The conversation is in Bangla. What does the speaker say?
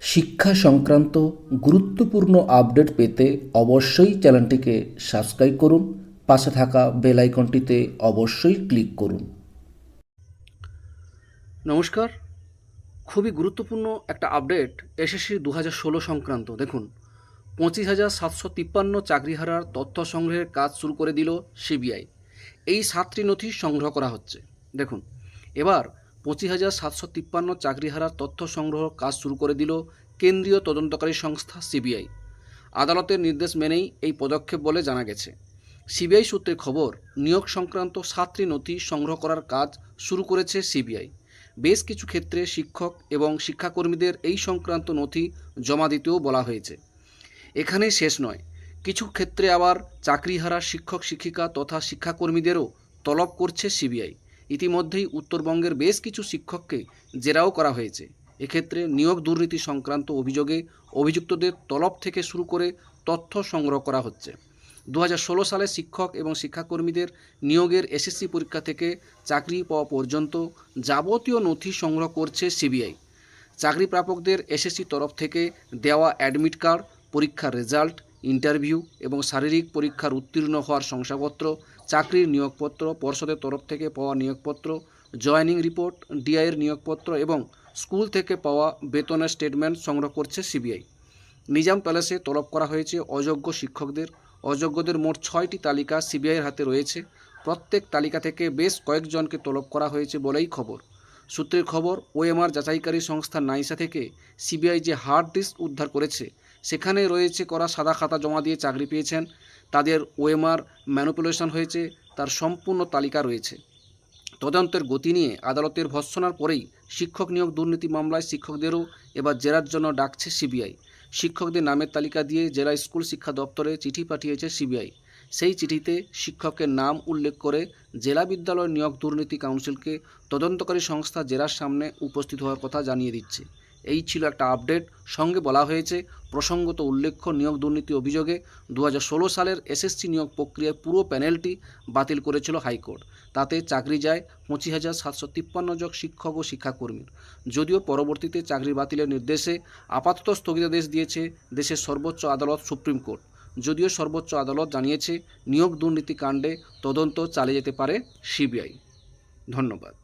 শিক্ষা সংক্রান্ত গুরুত্বপূর্ণ আপডেট পেতে অবশ্যই চ্যানেলটিকে সাবস্ক্রাইব করুন, পাশে থাকা বেল আইকনটিতে অবশ্যই ক্লিক করুন। নমস্কার। খুবই গুরুত্বপূর্ণ একটা আপডেট এসএসসি দু হাজার ষোলো সংক্রান্ত। দেখুন, পঁচিশ হাজার সাতশো তিপ্পান্ন চাকরিহারার তথ্য সংগ্রহের কাজ শুরু করে দিল সিবিআই। এই সাতটি নথি সংগ্রহ করা হচ্ছে। দেখুন, এবার পঁচিশ হাজার সাতশো তিপ্পান্ন চাকরিহারার তথ্য সংগ্রহ কাজ শুরু করে দিল কেন্দ্রীয় তদন্তকারী সংস্থা সিবিআই। আদালতের নির্দেশ মেনেই এই পদক্ষেপ বলে জানা গেছে। সিবিআই সূত্রে খবর, নিয়োগ সংক্রান্ত সাতটি নথি সংগ্রহ করার কাজ শুরু করেছে সিবিআই। বেশ কিছু ক্ষেত্রে শিক্ষক এবং শিক্ষাকর্মীদের এই সংক্রান্ত নথি জমা দিতেও বলা হয়েছে। এখানেই শেষ নয়। কিছু ক্ষেত্রে আবার চাকরিহারা শিক্ষক শিক্ষিকা তথা শিক্ষাকর্মীদেরও তলব করছে সিবিআই। ইতিমধ্যেই উত্তরবঙ্গের বেশ কিছু শিক্ষককে জেরাও করা হয়েছে। এক্ষেত্রে নিয়োগ দুর্নীতি সংক্রান্ত অভিযোগে অভিযুক্তদের তলব থেকে শুরু করে তথ্য সংগ্রহ করা হচ্ছে। দু হাজার ষোলো সালে শিক্ষক এবং শিক্ষাকর্মীদের নিয়োগের এসএসসি পরীক্ষা থেকে চাকরি পাওয়া পর্যন্ত যাবতীয় নথি সংগ্রহ করছে সিবিআই। চাকরি প্রাপকদের এসএসসি তরফ থেকে দেওয়া অ্যাডমিট কার্ড, পরীক্ষার রেজাল্ট ইন্টারভিউ এবং শারীরিক পরীক্ষার উত্তীর্ণ হওয়ার শংসাপত্র, চাকরির নিয়োগপত্র, পর্ষদের তরফ থেকে পাওয়া নিয়োগপত্র, জয়েনিং রিপোর্ট, ডিআইয়ের নিয়োগপত্র এবং স্কুল থেকে পাওয়া বেতনের স্টেটমেন্ট সংগ্রহ করছে সিবিআই। নিজাম প্যালেসে তলব করা হয়েছে অযোগ্য শিক্ষকদের। অযোগ্যদের মোট ছয়টি তালিকা সিবিআইয়ের হাতে রয়েছে। প্রত্যেক তালিকা থেকে বেশ কয়েকজনকে তলব করা হয়েছে বলেই খবর। সূত্রের খবর, ওএমআর যাচাইকারী সংস্থা নাইসা থেকে সিবিআই যে হার্ড ডিস্ক উদ্ধার করেছে, সেখানে রয়েছে করা সাদা খাতা জমা দিয়ে চাকরি পেয়েছেন। তাদের ওএমআর ম্যানুপুলেশন হয়েছে, তার সম্পূর্ণ তালিকা রয়েছে। তদন্তের গতি নিয়ে আদালতের ভর্সনার পরেই শিক্ষক নিয়োগ দুর্নীতি মামলায় শিক্ষকদেরও এবার জেরার জন্য ডাকছে সিবিআই। শিক্ষকদের নামের তালিকা দিয়ে জেলা স্কুল শিক্ষা দপ্তরে চিঠি পাঠিয়েছে সিবিআই। সেই চিঠিতে শিক্ষকের নাম উল্লেখ করে জেলা বিদ্যালয় নিয়োগ দুর্নীতি কাউন্সিলকে তদন্তকারী সংস্থা জেলার সামনে উপস্থিত হওয়ার কথা জানিয়ে দিচ্ছে। এই ছিল একটা আপডেট। সঙ্গে বলা হয়েছে, প্রসঙ্গত উল্লেখ্য, নিয়োগ দুর্নীতি অভিযোগে দু হাজার ষোলো সালের এসএসসি নিয়োগ প্রক্রিয়ার পুরো প্যানেলটি বাতিল করেছিল হাইকোর্ট। তাতে চাকরি যায় পঁচিশ হাজার সাতশো তিপ্পান্ন জন শিক্ষক ও শিক্ষাকর্মীর। যদিও পরবর্তীতে চাকরি বাতিলের নির্দেশে আপাতত স্থগিতাদেশ দিয়েছে দেশের সর্বোচ্চ আদালত সুপ্রিম কোর্ট। যদিও সর্বোচ্চ আদালত জানিয়েছে নিয়োগ দুর্নীতিকাণ্ডে তদন্ত চালিয়ে যেতে পারে সিবিআই। ধন্যবাদ।